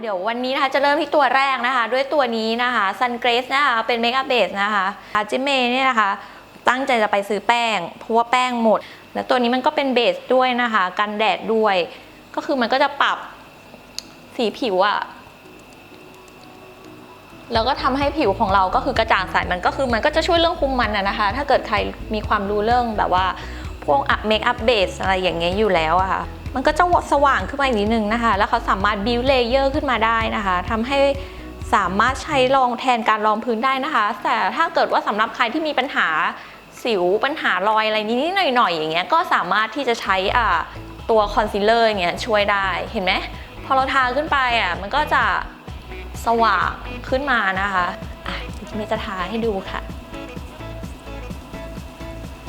เดี๋ยววันนี้นะคะจะเริ่มที่ตัวแรกนะคะ ด้วยตัวนี้นะคะ Sun Grace นะคะเป็นเมคอัพเบสนะคะเจเมเนี่ยนะคะ ตั้งใจจะไปซื้อแป้ง เพราะว่าแป้งหมด แล้วตัวนี้มันก็เป็นเบสด้วยนะคะ กันแดดด้วย ก็คือมันก็จะปรับสีผิวอะแล้วก็ทำให้ผิวของเราก็คือกระจ่างใสมันก็คือมันก็จะช่วยเรื่องคุมมันอะนะคะ ถ้าเกิดใครมีความรู้เรื่องแบบว่าพวกเมคอัพเบสอะไรอย่างเงี้ยอยู่แล้วอะค่ะ มันก็จะสว่างขึ้นมาอีกนิดนึงนะคะ แล้วเขาสามารถบิวเลเยอร์ขึ้นมาได้นะคะทำให้สามารถใช้รองแทนการรองพื้นได้นะคะ แต่ถ้าเกิดว่าสำหรับใครที่มีปัญหาสิวปัญหารอยอะไรนิดๆหน่อยๆอย่างเงี้ยก็สามารถที่จะใช้อ่าตัวคอนซีลเลอร์อย่างเงี้ยช่วยได้เห็นไหมพอเราทาขึ้นไปอะมันก็จะสว่างขึ้นมานะคะอะเดี๋ยวจะมีจะทาให้ดูค่ะ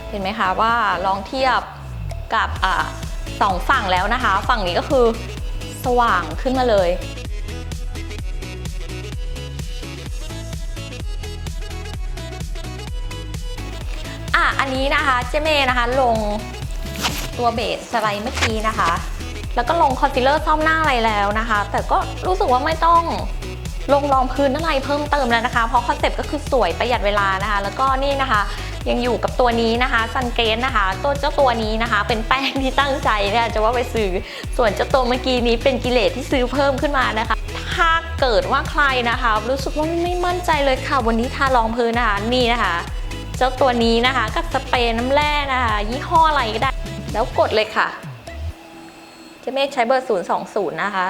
เห็นไหมคะว่าลองเทียบกับอ่า สองฝั่งแล้วนะคะ ฝั่งนี้ก็คือสว่างขึ้นมาเลย อะ อันนี้นะคะเจเมนะคะลงตัวเบสสไลด์เมื่อกี้นะคะ แล้วก็ลงคอนซีลเลอร์ซ่อมหน้าอะไรแล้วนะคะ แต่ก็รู้สึกว่าไม่ต้องลงรองพื้นอะไรเพิ่มเติมแล้วนะคะ เพราะคอนเซ็ปต์ก็คือสวยประหยัดเวลานะคะ แล้วก็นี่นะคะ ยังอยู่กับตัวนี้นะคะซันเกนนะคะตัวเจ้าตัวนี้นะคะ เป็นแป้งที่ตั้งใจเนี่ยจะว่าไปซื้อส่วนเจ้าตัวเมื่อกี้นี้เป็นกิเลสที่ซื้อเพิ่มขึ้นมานะคะ ถ้าเกิดว่าใครนะคะ รู้สึกว่าไม่มั่นใจเลยค่ะ วันนี้ทารองพื้นนะคะนี่นะคะ เจ้าตัวนี้นะคะกับสเปรย์น้ำแร่นะคะ ยี่ห้ออะไรก็ได้ แล้วกดเลยค่ะเจะเมฆใช้เบอร์ 020 นะคะ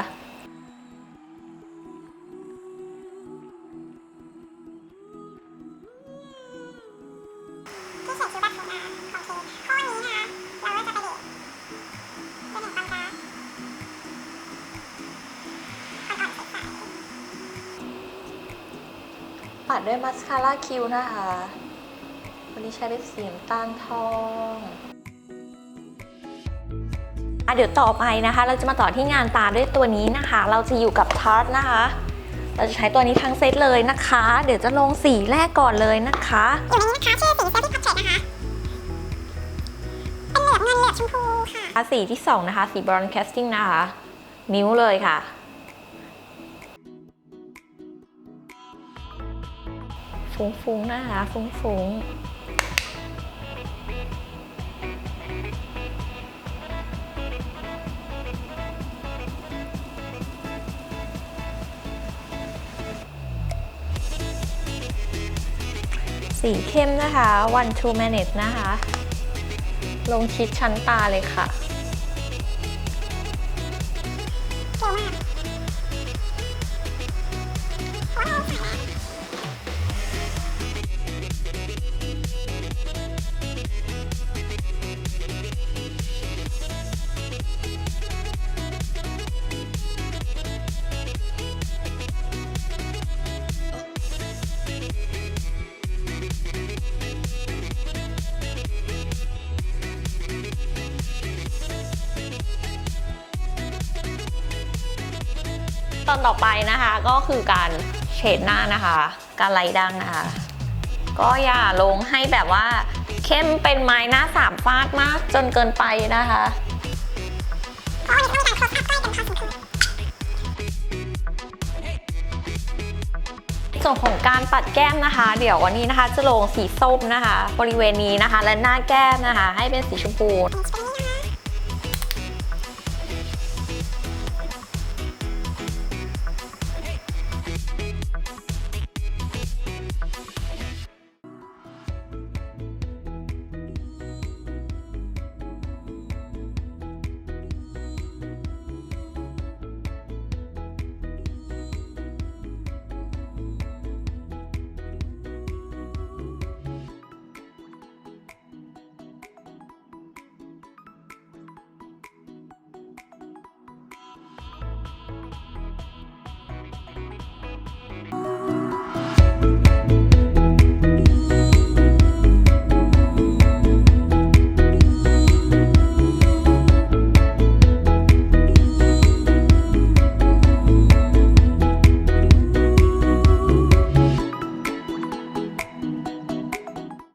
ปัดด้วยมัสคาร่าคิ้วนะคะ วันนี้ใช้เป็นสีน้ำตาลทองอะเดี๋ยวต่อไปนะคะ เราจะมาต่อที่งานตาด้วยตัวนี้นะคะ เราจะอยู่กับทาร์ตนะคะ เราจะใช้ตัวนี้ทั้งเซตเลยนะคะ เดี๋ยวจะลงสีแรกก่อนเลยนะคะๆอยู่ในนี้นะคะชื่อสีเซลฟี่พอร์เทรตนะคะเป็นเหลือบเงินเหลือบชมพูค่ะสีที่2นะคะสีบรอนแคสติ้งนะคะ นิ้วเลยค่ะ ฟุ้งๆนะคะฟุ้งๆสีเข้มนะคะ one two minute นะคะ ลงชิดชั้นตาเลยค่ะ ตอนต่อไปนะคะก็คือการเฉดหน้านะคะ การไล่ดังนะคะ ก็อย่าลงให้แบบว่า เข้มเป็นไม้หน้าสามฟาดมากจนเกินไปนะคะส่วนของการปัดแก้มนะคะ เดี๋ยววันนี้นะคะจะลงสีส้มนะคะ บริเวณนี้นะคะ และหน้าแก้มนะคะ ให้เป็นสีชมพู